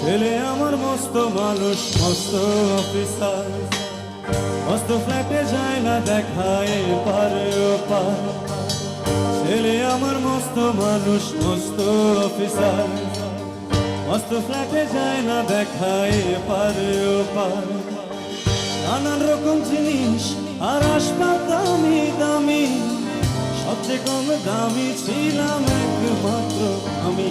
ছেলে আমার মস্ত মানুষ, মস্ত অফিসার মস্ত ফ্ল্যাটে যায় না দেখায় পারে ছেলে আমার মস্ত মানুষ, মস্ত অফিসার মস্ত ফ্ল্যাটে যায় না দেখায় পারে নানান রকম জিনিস, আর আসবাব দামি দামি। সবচেয়ে কম দামি ছিলাম একমাত্র আমি।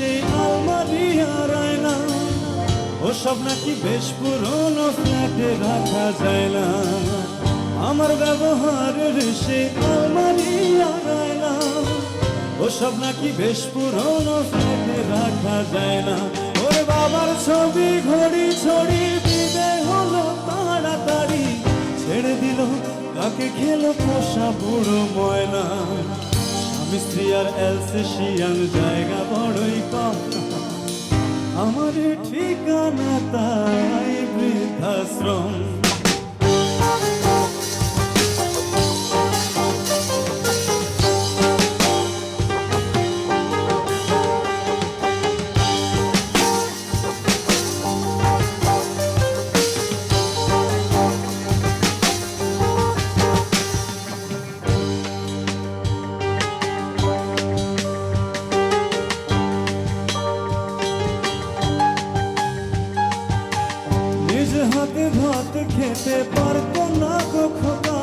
সেই আলমারি আর আয়না ওসব নাকি বেশ পুরনো ফ্ল্যাটে রাখা যায় না। আমার ব্যবহারের সেই আলমারি আর আয়না ওসব নাকি বেশ পুরনো ফ্ল্যাটে রাখা যায় না। ওর বাবার ছবি ঘড়ি ছড়ি দিতে হলো তাড়াতাড়ি। ছেড়ে দিল, কাকে খেলো পোষা বুড়ো ময়না। স্বামী স্ত্রী আর এলসেশিয়ান জায়গা বড়ই আমার ঠিকানা তাই বৃদ্ধাশ্রম। নিজ হাতে ভাত খেতে পারতো না গো খোকা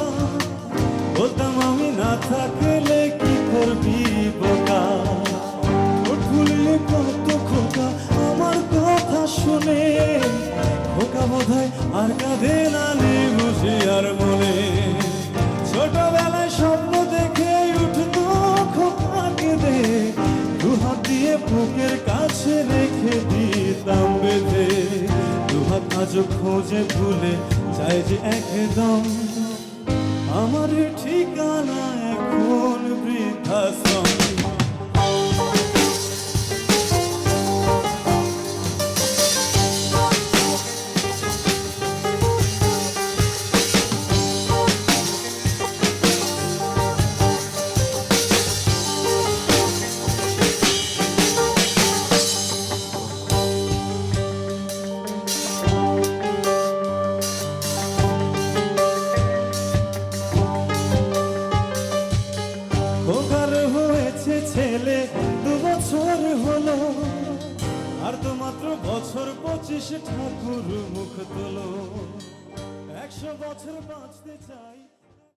বলতাম আমি না থাকলে কি করবি বোকা? ফুললে কত খোকা, আমার কথা শুনে। খোকা বোধহয় আর কাঁদে না বুঝি আর মনে। ছোটবেলায় স্বপ্ন দেখে উঠতো খোকা কেঁদে। দু হাত দিয়ে বুকের আজ খোঁজে ভুলে চাই যে একদম আমার ঠিকানা খোকার হয়েছে ছেলে, দু বছর হলো। আর তো মাত্র বছর পঁচিশ ঠাকুর মুখ তোলো। একশো বছর বাঁচতে চাই।